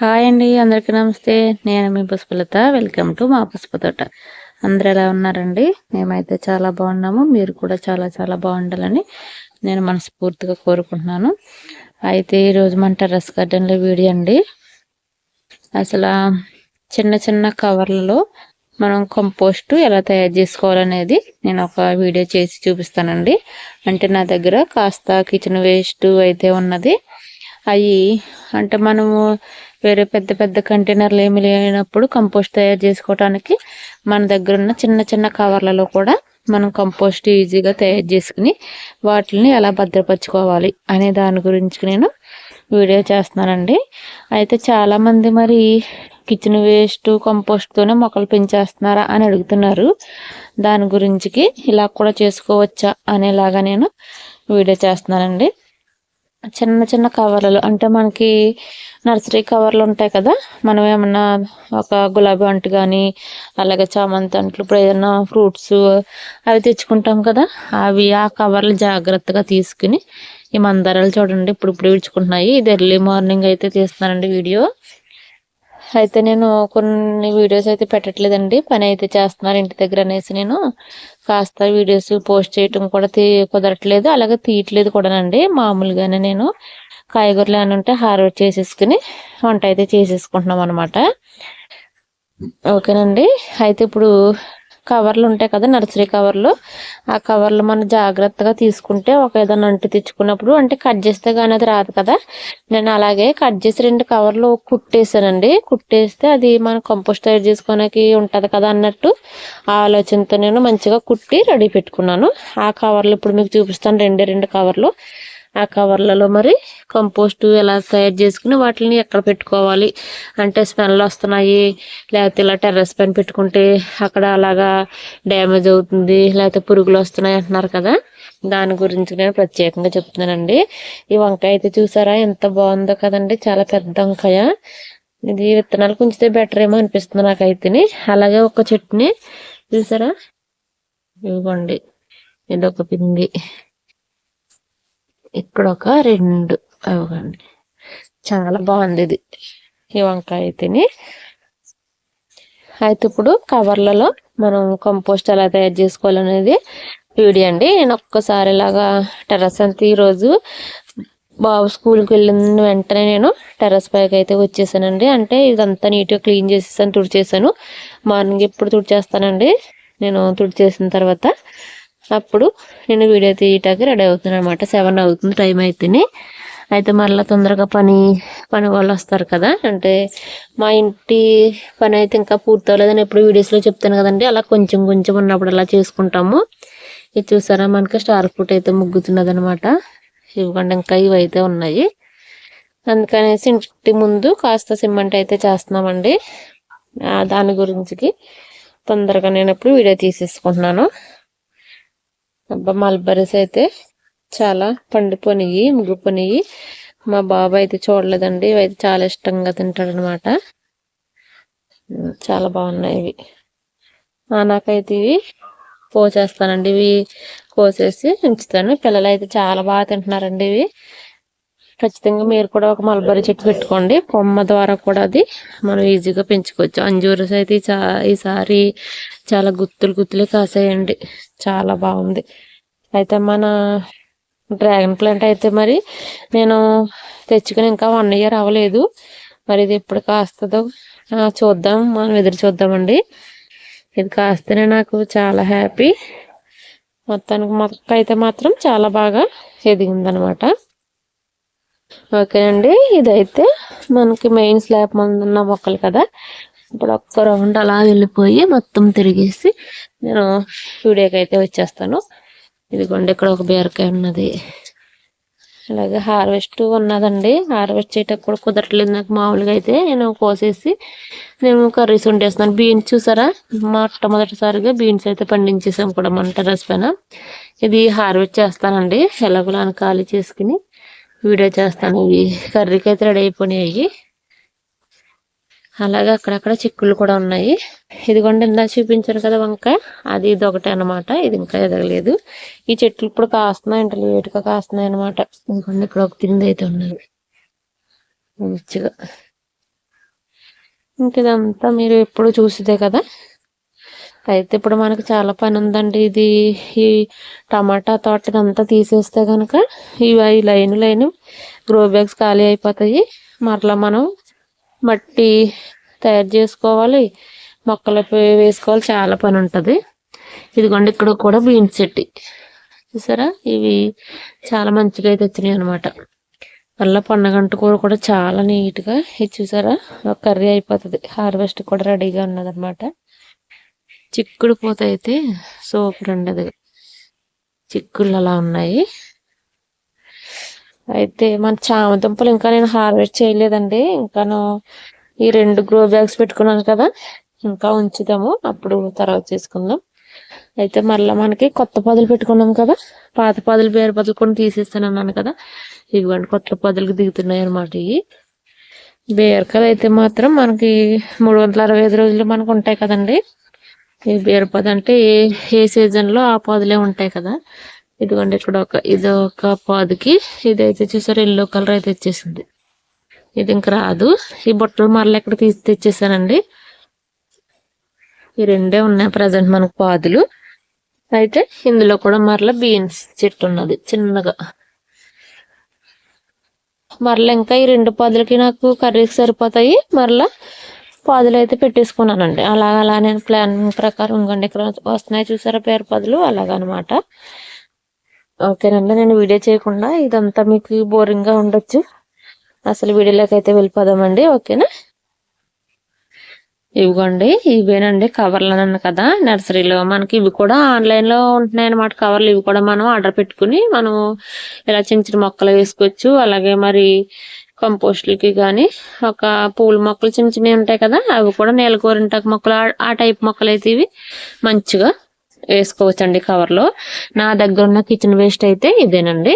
Hi అండి అందరికీ నమస్తే. నేను మీ పుష్పలత. వెల్కమ్ టు మా పుష్పతోట అందరు ఎలా ఉన్నారండి? మేమైతే చాలా బాగున్నాము. మీరు కూడా చాలా చాలా బాగుండాలని నేను మనస్ఫూర్తిగా కోరుకుంటున్నాను. అయితే ఈరోజు మన టెర్రస్ గార్డెన్లో వీడియో అండి. అసలు చిన్న చిన్న కవర్లలో మనం కంపోస్ట్ ఎలా తయారు చేసుకోవాలనేది నేను ఒక వీడియో చేసి చూపిస్తానండి. అంటే నా దగ్గర కాస్త కిచెన్ వేస్ట్ అయితే ఉన్నది. అవి అంటే మనము వేరే పెద్ద పెద్ద కంటైనర్లు ఏమి లేనప్పుడు కంపోస్ట్ తయారు చేసుకోవడానికి మన దగ్గర ఉన్న చిన్న చిన్న కవర్లలో కూడా మనం కంపోస్ట్ ఈజీగా తయారు చేసుకుని వాటిని ఎలా భద్రపరచుకోవాలి అనే దాని గురించి నేను వీడియో చేస్తున్నానండి. అయితే చాలామంది మరి కిచెన్ వేస్ట్ కంపోస్ట్తోనే మొక్కలు పెంచేస్తున్నారా అని అడుగుతున్నారు. దాని గురించికి ఇలా కూడా చేసుకోవచ్చా అనేలాగా నేను వీడియో చేస్తున్నానండి. చిన్న చిన్న కవర్లు అంటే మనకి నర్సరీ కవర్లు ఉంటాయి కదా? మనం ఏమన్నా ఒక గులాబీ అంటు కానీ అలాగే చామంతి అంట్లు ఇప్పుడు ఏదైనా ఫ్రూట్స్ అవి తెచ్చుకుంటాం కదా? అవి ఆ కవర్లు జాగ్రత్తగా తీసుకుని ఈ మందారాలు చూడండి ఇప్పుడు ఇప్పుడు విడుచుకుంటున్నాయి. ఇది ఎర్లీ మార్నింగ్ అయితే తీస్తున్నానండి వీడియో. అయితే నేను కొన్ని వీడియోస్ అయితే పెట్టట్లేదండి. పని అయితే చేస్తున్నారు ఇంటి దగ్గర అనేసి నేను. కాస్త వీడియోస్ పోస్ట్ చేయటం కూడా తీ కుదరట్లేదు. అలాగే తీయట్లేదు కూడానండి. మామూలుగానే నేను కాయగూరలు ఏమైనా ఉంటే హార్వెస్ట్ చేసేసుకుని వంట అయితే చేసేసుకుంటున్నాం అనమాట ఓకేనండి. అయితే ఇప్పుడు కవర్లు ఉంటాయి కదా నర్సరీ కవర్లు ఆ కవర్లు మనం జాగ్రత్తగా తీసుకుంటే ఒక ఏదైనా అంటు తెచ్చుకున్నప్పుడు అంటే కట్ చేస్తే కానీ అది రాదు కదా. నేను అలాగే కట్ చేసి రెండు కవర్లు కుట్టేసానండి కుట్టేస్తే అది మనం కంపోస్ట్ తయారు చేసుకోవడానికి ఉంటుంది కదా అన్నట్టు ఆలోచనతో నేను మంచిగా కుట్టి రెడీ పెట్టుకున్నాను. ఆ కవర్లు ఇప్పుడు మీకు చూపిస్తాను. రెండే రెండు కవర్లు. ఆ కవర్లలో మరి కంపోస్ట్ ఎలా తయారు చేసుకుని వాటిని ఎక్కడ పెట్టుకోవాలి? అంటే స్మెల్ వస్తున్నాయి లేకపోతే ఇలా టెర్రస్ పైన పెట్టుకుంటే అక్కడ అలాగా డ్యామేజ్ అవుతుంది లేకపోతే పురుగులు వస్తున్నాయి అంటున్నారు కదా? దాని గురించి నేను ప్రత్యేకంగా చెప్తున్నానండి. ఈ వంకాయ అయితే చూసారా? ఎంత బాగుందో కదండి. చాలా పెద్ద వంకాయ. ఇది విత్తనాలు కొంచితే బెటర్ ఏమో అనిపిస్తుంది నాకైతే అలాగే ఒక చెట్టుని చూసారా? ఇవ్వండి. ఇదొక పిండి. ఇక్కడ ఒక రెండు అవగండి చాలా బాగుంది ఇది. ఈ వంకాయ అయితేని అయితే ఇప్పుడు కవర్లలో మనం కంపోస్ట్ ఎలా తయారు చేసుకోవాలనేది వీడియో అండి. నేను ఒక్కసారి ఇలాగా టెర్రస్ అంతా ఈరోజు బాబు స్కూల్కి వెళ్ళిన వెంటనే నేను టెర్రస్ పైకి అయితే వచ్చేసానండి. అంటే ఇదంతా నీట్గా క్లీన్ చేసేసాను తుడిచేసాను. మార్నింగ్ ఎప్పుడు తుడిచేస్తానండి. నేను తుడిచేసిన తర్వాత అప్పుడు నేను వీడియో తీయటానికి రెడీ అవుతున్నాను అనమాట సెవెన్ అవుతుంది టైం అయితేనే. అయితే మళ్ళీ తొందరగా పని పని వాళ్ళు వస్తారు కదా. అంటే మా ఇంటి పని అయితే ఇంకా పూర్తవలేదని ఎప్పుడు వీడియోస్లో చెప్తాను కదండి. అలా కొంచెం కొంచెం ఉన్నప్పుడు అలా చేసుకుంటాము. ఇది చూసారా? మనకి స్టార్ ఫ్రూట్ అయితే ముగ్గుతున్నది అనమాట ఇవ్వకుండా ఇంకా ఇవి అయితే ఉన్నాయి. అందుకనేసి ఇంటి ముందు కాస్త సిమెంట్ అయితే చేస్తున్నామండి. దాని గురించికి తొందరగా నేను ఎప్పుడు వీడియో తీసేసుకుంటున్నాను. అబ్బా మల్బరీస్ అయితే చాలా పండిపోయినాయి ముగ్గిపోయినాయి మా బాబు అయితే చూడలేదండి. ఇవి అయితే చాలా ఇష్టంగా తింటాడు అనమాట చాలా బాగున్నాయి ఇవి. నాకైతే ఇవి పోసేస్తానండి ఇవి కోసేసి ఉంచుతాను. పిల్లలు అయితే చాలా బాగా తింటున్నారండి ఇవి. ఖచ్చితంగా మీరు కూడా ఒక మల్బరీ చెట్టు పెట్టుకోండి. కొమ్మ ద్వారా కూడా అది మనం ఈజీగా పెంచుకోవచ్చు. అంజూరస్ అయితే ఈసారి చాలా గుత్తులు గుత్తులు కాసేయండి. చాలా బాగుంది. అయితే మన డ్రాగన్ ప్లాంట్ అయితే మరి నేను తెచ్చుకుని ఇంకా వన్ ఇయర్ అవ్వలేదు. మరి ఇది ఎప్పుడు కాస్తుందో చూద్దాం. మనం ఎదురు చూద్దామండి. ఇది కాస్తేనే నాకు చాలా హ్యాపీ. మొత్తానికి మొక్క అయితే మాత్రం చాలా బాగా ఎదిగిందనమాట. ఓకేనండి ఇదైతే మనకి మెయిన్ స్లాబ్ ముందు ఉన్న మొక్కలు కదా. ఇప్పుడు ఒక్క రౌండ్ అలా వెళ్ళిపోయి మొత్తం తిరిగేసి నేను స్టూడియోకి అయితే వచ్చేస్తాను. ఇదిగోండి ఇక్కడ ఒక బీరకాయ ఉన్నది. అలాగే హార్వెస్ట్ ఉన్నదండి. హార్వెస్ట్ చేయటం కూడా కుదరట్లేదు నాకు మామూలుగా అయితే. నేను కోసేసి నేను కర్రీస్ వండేస్తున్నాను. బీన్స్ చూసారా? మొట్టమొదటిసారిగా బీన్స్ అయితే పండించేసాం కూడా మన టెరస్ పైన. ఇది హార్వెస్ట్ చేస్తానండి. ఎలాగోలా ఖాళీ చేసుకుని వీడియో చేస్తాను. ఇవి కర్రీకి అయితే రెడీ అయిపోయినాయి అలాగే అక్కడక్కడ చిక్కులు కూడా ఉన్నాయి. ఇదిగోండి ఇందా చూపించారు కదా వంకాయ. అది ఇది ఒకటే అనమాట ఇది ఇంకా ఎదగలేదు. ఈ చెట్లు ఇప్పుడు కాస్తున్నాయి అంటే లేటుగా కాస్తున్నాయి అనమాట ఇదిగోండి ఇక్కడ ఒక తిండి అయితే ఉన్నది. మంచిగా ఇంక ఇదంతా మీరు ఎప్పుడు చూసిదే కదా. అయితే ఇప్పుడు మనకు చాలా పని ఉందండి ఇది ఈ టమాటా తోట అంతా తీసేస్తే కనుక ఇవి లైన్ లైన్ గ్రో బ్యాగ్స్ ఖాళీ అయిపోతాయి. మరలా మనం మట్టి తయారు చేసుకోవాలి. మొక్కలు వేసుకోవాలి. చాలా పని ఉంటుంది ఇదిగోండి ఇక్కడ కూడా బీన్స్ చెట్టి. చూసారా? ఇవి చాలా మంచిగా అయితే వచ్చినాయి అనమాట మళ్ళీ పండగంట కూర కూడా చాలా నీట్గా. ఇది చూసారా? కర్రీ అయిపోతుంది. హార్వెస్ట్ కూడా రెడీగా ఉన్నది అనమాట చిక్కుడు పూత అయితే సూపర్ ఉండదు. చిక్కుళ్ళు అలా ఉన్నాయి. అయితే మన చామదుంపలు ఇంకా నేను హార్వెస్ట్ చేయలేదండి. ఇంకాను ఈ రెండు గ్రో బ్యాగ్స్ పెట్టుకున్నాను కదా ఇంకా ఉంచుదాము. అప్పుడు తర్వాత చేసుకుందాం. అయితే మళ్ళీ మనకి కొత్త పదులు పెట్టుకున్నాం కదా పాత పదులు వేరే పదులు కొన్ని తీసేస్తాను అన్నాను కదా ఇవ్వండి. కొత్త పొదలకు దిగుతున్నాయి అనమాట ఇవి. బీరకాయలు అయితే మాత్రం మనకి మూడు వందల అరవై ఐదు రోజులు మనకు ఉంటాయి కదండి. ఈ బీరపద అంటే ఏ ఏ సీజన్లో ఆ పాదులే ఉంటాయి కదా. ఇదిగోండి ఇక్కడ ఒక ఇది ఒక పాదుకి ఇది అయితే చూసారు ఎల్లో కలర్ అయితే వచ్చేసింది. ఇది ఇంక రాదు. ఈ బుట్టలు మరల ఎక్కడ తీసి తెచ్చేసానండి. ఈ రెండే ఉన్నాయి ప్రజెంట్ మనకు పాదులు. అయితే ఇందులో కూడా మరల బీన్స్ చెట్టు ఉన్నది చిన్నగా. మరలా ఇంకా ఈ రెండు పాదులకి నాకు కర్రీకి సరిపోతాయి. మరలా పాదులు అయితే పెట్టేసుకున్నానండి. అలాగ అలా నేను ప్లాన్ ప్రకారం ఇంకండి ఇక్కడ వస్తున్నాయి చూసారా పేరు పాదులు? అలాగనమాట. ఓకేనండి నేను వీడియో చేయకుండా ఇదంతా మీకు బోరింగ్గా ఉండొచ్చు. అసలు వీడియోలోకి అయితే వెళ్ళిపోదామండి ఓకేనా? ఇవిగోండి ఇవేనండి కవర్లు అన్న కదా నర్సరీలో మనకి ఇవి కూడా ఆన్లైన్లో ఉంటున్నాయి అనమాట కవర్లు ఇవి కూడా మనం ఆర్డర్ పెట్టుకుని మనం ఇలా చిన్న చిన్న మొక్కలు వేసుకోవచ్చు. అలాగే మరి కంపోస్ట్లకి కానీ ఒక పూల మొక్కలు చిన్న చిన్నవి ఉంటాయి కదా అవి కూడా నేలకూరింటాకు మొక్కలు ఆ టైప్ మొక్కలు అయితే ఇవి మంచిగా వేసుకోవచ్చండి కవర్లో నా దగ్గర ఉన్న కిచెన్ వేస్ట్ అయితే ఇదేనండి.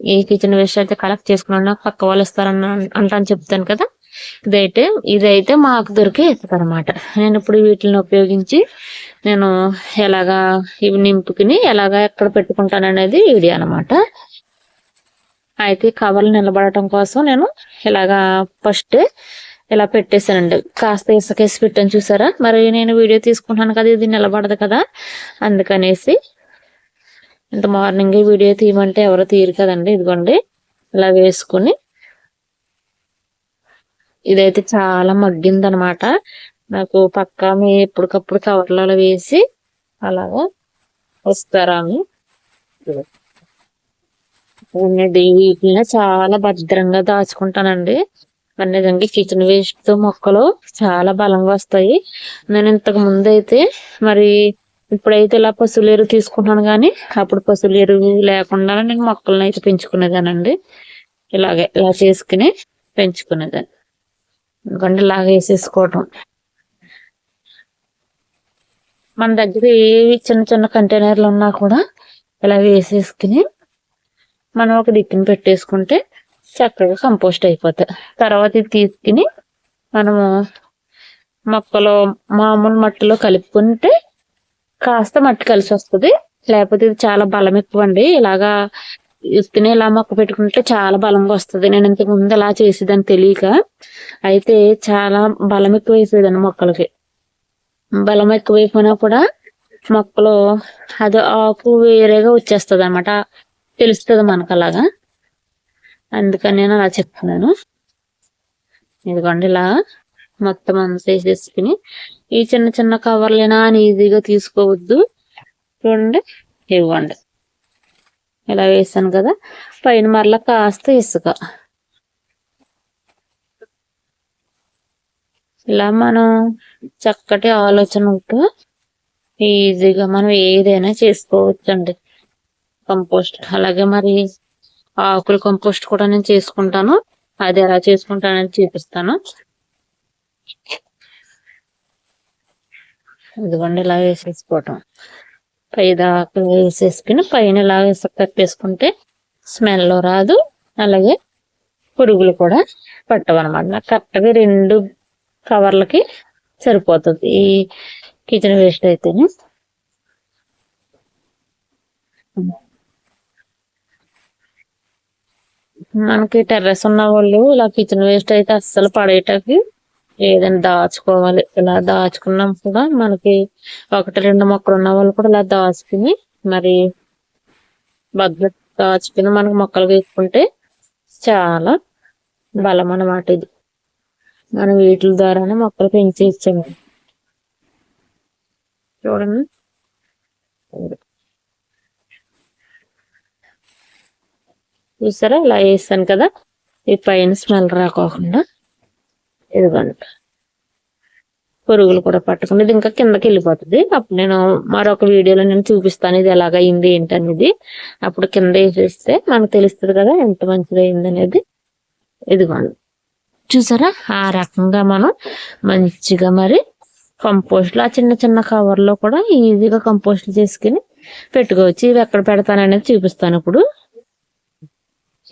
ఈ కిచెన్ వేస్ట్ అయితే కలెక్ట్ చేసుకున్నాను పక్క వాళ్ళు ఇస్తారన్న అంటాను చెప్తాను కదా. ఇదైతే ఇదైతే మాకు దొరికే అనమాట నేను ఇప్పుడు వీటిని ఉపయోగించి నేను ఎలాగా ఇవి నింపుకుని ఎలాగా ఎక్కడ పెట్టుకుంటాను అనేది వీడియో అనమాట అయితే కవర్లు నిలబడటం కోసం నేను ఇలాగా ఫస్ట్ ఇలా పెట్టేశానండి. కాస్త ఇసుకేసి పెట్టాను చూసారా? మరి నేను వీడియో తీసుకుంటాను కదా ఇది నిలబడదు కదా అందుకనేసి ఇంత మార్నింగ్ వీడియో తీయమంటే ఎవరో తీరు కదండి ఇదిగోండి. ఇలా వేసుకుని ఇదైతే చాలా మగ్గింది అనమాట నాకు పక్కా మీ ఎప్పటికప్పుడు కవర్లలో వేసి అలాగా వస్తారా వీటిని చాలా భద్రంగా దాచుకుంటానండి. నిజంగా కిచెన్ వేస్ట్తో మొక్కలు చాలా బలంగా వస్తాయి. నేను ఇంతకు ముందు అయితే మరి ఇప్పుడైతే ఇలా పశువుల ఎరువు తీసుకుంటాను కానీ అప్పుడు పశువుల ఎరువు లేకుండా నేను మొక్కలను అయితే పెంచుకునేదానండి. ఇలాగే ఇలా చేసుకుని పెంచుకునేదాన్ని. ఎందుకంటే ఇలాగ వేసేసుకోవటం. మన దగ్గర ఏవి చిన్న చిన్న కంటైనర్లు ఉన్నా కూడా ఇలా వేసేసుకుని మనం ఒక దిక్కుని పెట్టేసుకుంటే చక్కగా కంపోస్ట్ అయిపోతాయి. తర్వాత ఇది తీసుకుని మనము మొక్కలో మామూలు మట్టిలో కలుపుకుంటే కాస్త మట్టి కలిసి వస్తుంది. లేకపోతే ఇది చాలా బలం ఎక్కువ అండి ఇలాగా ఇస్తేనే ఇలా మొక్క పెట్టుకుంటే చాలా బలంగా వస్తుంది. నేను ఇంతకు ముందు అలా చేసేదని తెలియక అయితే చాలా బలం ఎక్కువ వేసేదాన్ని మొక్కలకి. బలం ఎక్కువైపోయినా కూడా మొక్కలు అది ఆకు వేరేగా వచ్చేస్తుంది అనమాట తెలుస్తుంది మనకు అలాగా అందుకని నేను అలా చెప్తున్నాను ఇదిగోండి ఇలా మొత్తం అంతా వేసేసుకుని ఈ చిన్న చిన్న కవర్లైనా అని ఈజీగా తీసుకోవద్దు. చూడండి ఇవ్వండి ఇలా వేసాను కదా పైన మరలా కాస్త ఇసుక. ఇలా మనం చక్కటి ఆలోచన ఉంటూ ఈజీగా మనం ఏదైనా చేసుకోవచ్చండి. కంపోస్ట్. అలాగే మరి ఆకుల కంపోస్ట్ కూడా నేను చేసుకుంటాను. అది ఎలా చేసుకుంటానని చూపిస్తాను. ఇదిగోండి ఇలా వేసేసుకోవటం. పై దాకా వేసేసుకుని పైన ఇలా కప్పేసుకుంటే స్మెల్ రాదు. అలాగే పురుగులు కూడా పట్టవన్నమాట నాకు కరెక్ట్గా రెండు కవర్లకి సరిపోతుంది. ఈ కిచెన్ వేస్ట్ అయితేనే. మనకి టెర్రస్ ఉన్న వాళ్ళు ఇలా కిచెన్ వేస్ట్ అయితే అస్సలు పడేటకి ఏదైనా దాచుకోవాలి. ఇలా దాచుకున్నాం కూడా మనకి ఒకటి రెండు మొక్కలు ఉన్న వాళ్ళు కూడా ఇలా దాచుకుని మరి భద్రత దాచుకుని మనకి మొక్కలు వేసుకుంటే చాలా బలం అన్నమాట ఇది. మనం వీటి ద్వారానే మొక్కలు పెంచి ఇచ్చాము చూడండి. చూసారా? ఇలా వేస్తాను కదా? ఈ పైన స్మెల్ రాకోకుండా ఇదిగోండి. పురుగులు కూడా పట్టకుండా ఇది ఇంకా కిందకి వెళ్ళిపోతుంది. అప్పుడు నేను మరొక వీడియోలో నేను చూపిస్తాను ఇది ఎలాగైంది ఏంటి అనేది అప్పుడు కింద వేసేస్తే మనకు తెలుస్తుంది కదా ఎంత మంచిదైంది అనేది. ఇదిగోండి. చూసారా? ఆ రకంగా మనం మంచిగా మరి కంపోస్ట్ ఆ చిన్న చిన్న కవర్లో కూడా ఈజీగా కంపోస్ట్ చేసుకుని పెట్టుకోవచ్చు. ఇవి ఎక్కడ పెడతాననేది చూపిస్తాను ఇప్పుడు.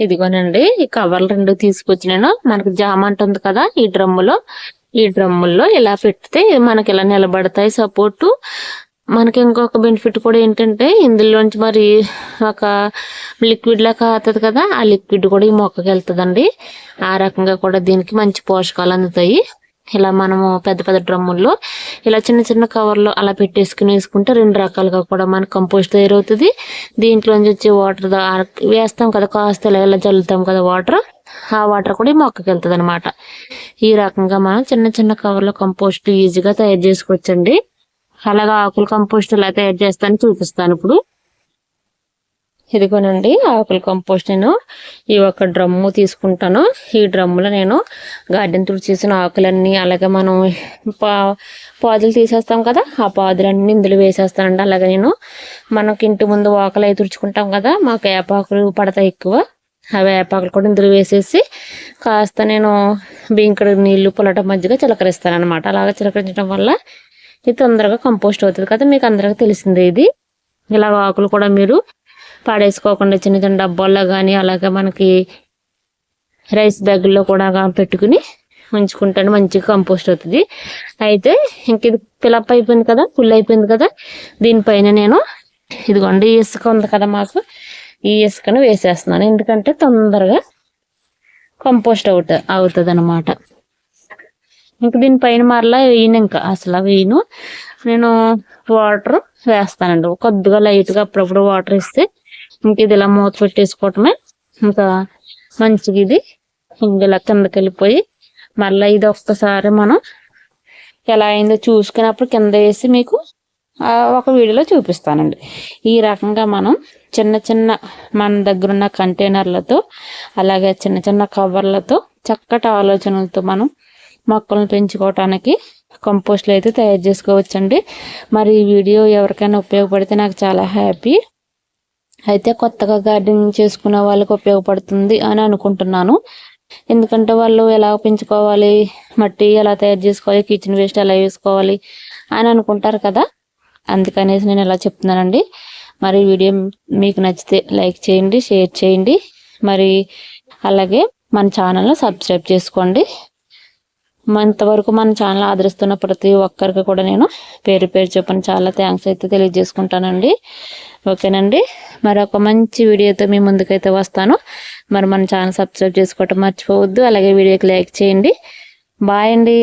ఇదిగోనండి ఈ కవర్లు రెండు తీసుకొచ్చి నేను మనకి జామ అంటుంది కదా ఈ డ్రమ్ములో. ఈ డ్రమ్ముల్లో ఇలా పెడితే మనకి ఇలా నిలబడతాయి సపోర్టు. మనకి ఇంకొక బెనిఫిట్ కూడా ఏంటంటే ఇందులోంచి మరి ఒక లిక్విడ్ లాగా అవుతుంది కదా ఆ లిక్విడ్ కూడా ఈ మొక్కకి వెళ్తుందండి. ఆ రకంగా కూడా దీనికి మంచి పోషకాలు అందుతాయి. ఇలా మనము పెద్ద పెద్ద డ్రమ్ముల్లో ఇలా చిన్న చిన్న కవర్లో అలా పెట్టేసుకుని వేసుకుంటే రెండు రకాలుగా కూడా మనకు కంపోస్ట్ తయారవుతుంది. దీంట్లోంచి వచ్చే వాటర్ వేస్తాం కదా కాస్త ఇలా ఇలా చల్లుతాం కదా వాటర్ ఆ వాటర్ కూడా ఈ మొక్కకి వెళ్తుంది అనమాట ఈ రకంగా మనం చిన్న చిన్న కవర్లో కంపోస్ట్ ఈజీగా తయారు చేసుకోవచ్చండి. అలాగా ఆకులు కంపోస్ట్ ఇలా తయారు చేస్తాను చూపిస్తాను ఇప్పుడు. ఇదిగోనండి ఆకుల కంపోస్ట్ నేను ఈ ఒక డ్రమ్ము తీసుకుంటాను. ఈ డ్రమ్ములో నేను గార్డెన్ చేసిన ఆకులన్నీ అలాగే మనం పా పాదులు తీసేస్తాం కదా ఆ పాదులన్నీ ఇందులో వేసేస్తానండి. అలాగే నేను మనకి ఇంటి ముందు ఆకులు అవి తుడుచుకుంటాం కదా మాకు వేపాకులు పడతాయి ఎక్కువ. ఆ వేపాకులు కూడా ఇందులో వేసేసి కాస్త నేను బింకడు నీళ్ళు పొలటం మధ్యగా చిలకరిస్తాను అనమాట అలాగే చిలకరించడం వల్ల ఇది తొందరగా కంపోస్ట్ అవుతుంది కదా మీకు అందరికీ తెలిసిందే ఇది. ఇలా ఆకులు కూడా మీరు పాడేసుకోకుండా చిన్న చిన్న డబ్బాల్లో కానీ అలాగే మనకి రైస్ బ్యాగుల్లో కూడా పెట్టుకుని ఉంచుకుంటాను మంచిగా కంపోస్ట్ అవుతుంది. అయితే ఇంక ఇది ఫిలప్ అయిపోయింది కదా ఫుల్ అయిపోయింది కదా దీనిపైన నేను ఇదిగోండి ఇసుక ఉంది కదా మాకు ఈ ఇసుకను వేసేస్తున్నాను. ఎందుకంటే తొందరగా కంపోస్ట్ అవుట్ అవుతుంది అనమాట ఇంక దీనిపైన మరలా వేయను ఇంకా అసలు వేయను. నేను వాటర్ వేస్తానండి. కొద్దిగా లైట్గా అప్పుడప్పుడు వాటర్ ఇస్తే ఇంక ఇది ఇలా మూత పెట్టేసుకోవటమే. ఇంకా మంచిగా ఇది ఇలా కిందకి వెళ్ళిపోయి మళ్ళీ ఇది ఒక్కసారి మనం ఎలా అయిందో చూసుకున్నప్పుడు కింద వేసి మీకు ఒక వీడియోలో చూపిస్తానండి. ఈ రకంగా మనం చిన్న చిన్న మన దగ్గర ఉన్న కంటైనర్లతో అలాగే చిన్న చిన్న కవర్లతో చక్కటి ఆలోచనలతో మనం మొక్కలను పెంచుకోవటానికి కంపోస్ట్లు అయితే తయారు చేసుకోవచ్చండి. మరి ఈ వీడియో ఎవరికైనా ఉపయోగపడితే నాకు చాలా హ్యాపీ. అయితే కొత్తగా గార్డెనింగ్ చేసుకున్న వాళ్ళకి ఉపయోగపడుతుంది అని అనుకుంటున్నాను. ఎందుకంటే వాళ్ళు ఎలా పెంచుకోవాలి మట్టి ఎలా తయారు చేసుకోవాలి కిచెన్ వేస్ట్ ఎలా వేసుకోవాలి అని అనుకుంటారు కదా. అందుకనేసి నేను ఇలా చెప్తున్నానండి. మరి వీడియో మీకు నచ్చితే లైక్ చేయండి షేర్ చేయండి. మరి అలాగే మన ఛానల్ను సబ్స్క్రైబ్ చేసుకోండి. ఇంతవరకు మన ఛానల్ ఆదరిస్తున్న ప్రతి ఒక్కరికి కూడా నేను పేరు పేరు చెప్పని చాలా థ్యాంక్స్ అయితే తెలియజేసుకుంటానండి. ఓకేనండి? మరొక మంచి వీడియోతో మీ ముందుకైతే వస్తాను. మరి మన ఛానల్ సబ్స్క్రైబ్ చేసుకోవటం మర్చిపోవద్దు. అలాగే వీడియోకి లైక్ చేయండి. బాయ్ అండి.